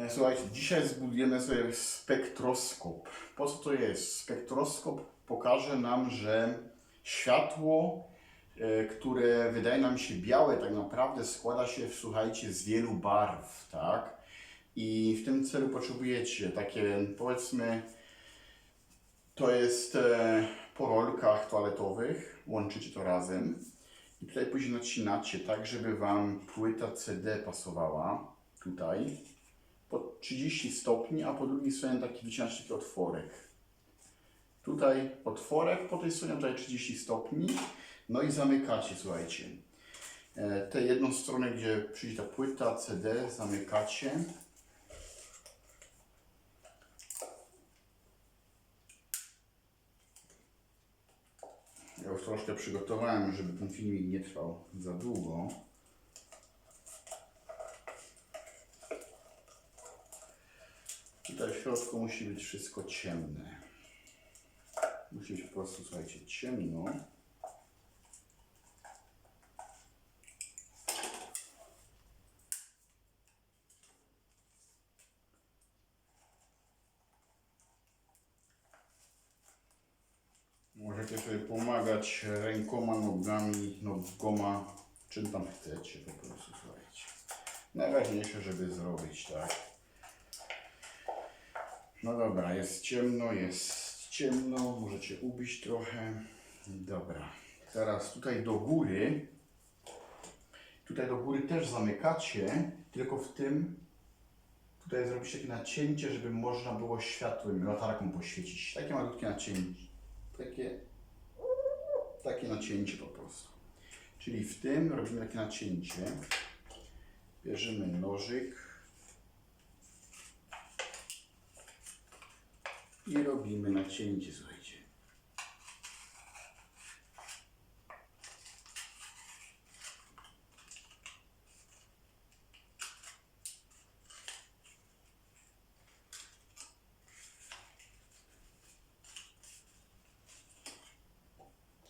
E, Słuchajcie, dzisiaj zbudujemy sobie spektroskop. Po co to jest? Spektroskop pokaże nam, że światło, e, które wydaje nam się białe, tak naprawdę składa się, słuchajcie, z wielu barw, tak? I w tym celu potrzebujecie takie, powiedzmy, to jest e, po rolkach toaletowych, łączycie to razem i tutaj później nacinacie tak, żeby Wam płyta CD pasowała tutaj po 30 stopni, a po drugiej stronie taki wycinacie taki otworek. Tutaj otworek, po tej stronie tutaj 30 stopni, no i zamykacie, słuchajcie. E, Tę jedną stronę, gdzie przyjdzie ta płyta CD, zamykacie. Ja już troszkę przygotowałem, żeby ten filmik nie trwał za długo. Tutaj w środku musi być wszystko ciemne. Musi być po prostu, słuchajcie, ciemno. Możecie sobie pomagać rękoma, nogami, nogoma, czym tam chcecie po prostu, słuchajcie. Najważniejsze, żeby zrobić, tak? No dobra, jest ciemno, jest ciemno, możecie ubić trochę. Dobra, teraz tutaj do góry, tutaj do góry też zamykacie, tylko w tym tutaj zrobić takie nacięcie, żeby można było światłem, latarką poświecić. Takie malutkie nacięcie, takie, takie nacięcie po prostu. Czyli w tym robimy takie nacięcie, bierzemy nożyk, i robimy nacięcie, słuchajcie.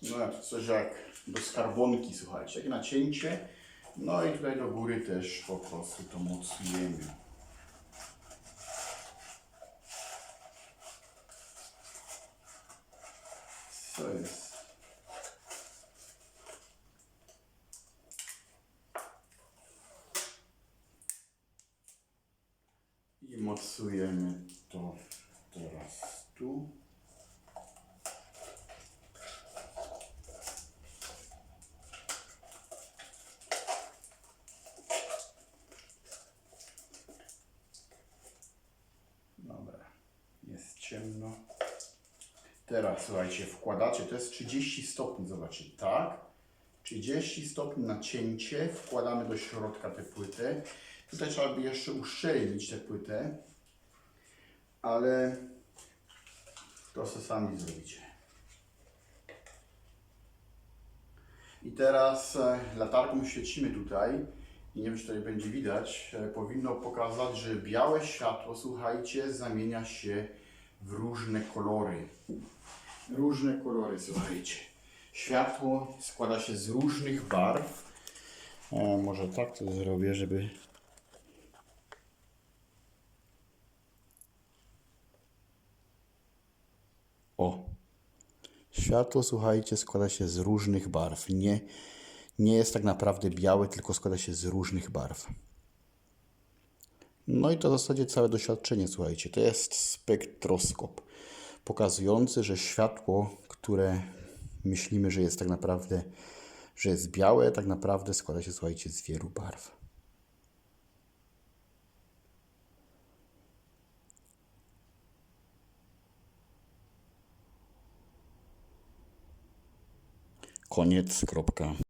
No coś jak do skarbonki, słuchajcie, takie nacięcie. No i tutaj do góry też po prostu to mocujemy. Co jest? I mocujemy to teraz tu. Dobra, jest ciemno. Teraz słuchajcie, wkładacie, to jest 30 stopni, zobaczcie, tak? 30 stopni nacięcie, wkładamy do środka tę płytę. Tutaj trzeba by jeszcze uszczelnić tę płytę, ale to sobie sami zrobicie. I teraz e, latarką świecimy tutaj i nie wiem, czy tutaj będzie widać, e, powinno pokazać, że białe światło, słuchajcie, zamienia się w różne kolory. Różne kolory, słuchajcie. Światło składa się z różnych barw. E, może tak to zrobię, żeby. O. Światło, słuchajcie, składa się z różnych barw. Nie, nie jest tak naprawdę białe, tylko składa się z różnych barw. No i to w zasadzie całe doświadczenie, słuchajcie. To jest spektroskop pokazujący, że światło, które myślimy, że jest tak naprawdę, że jest białe, tak naprawdę składa się, słuchajcie, z wielu barw. Koniec, kropka.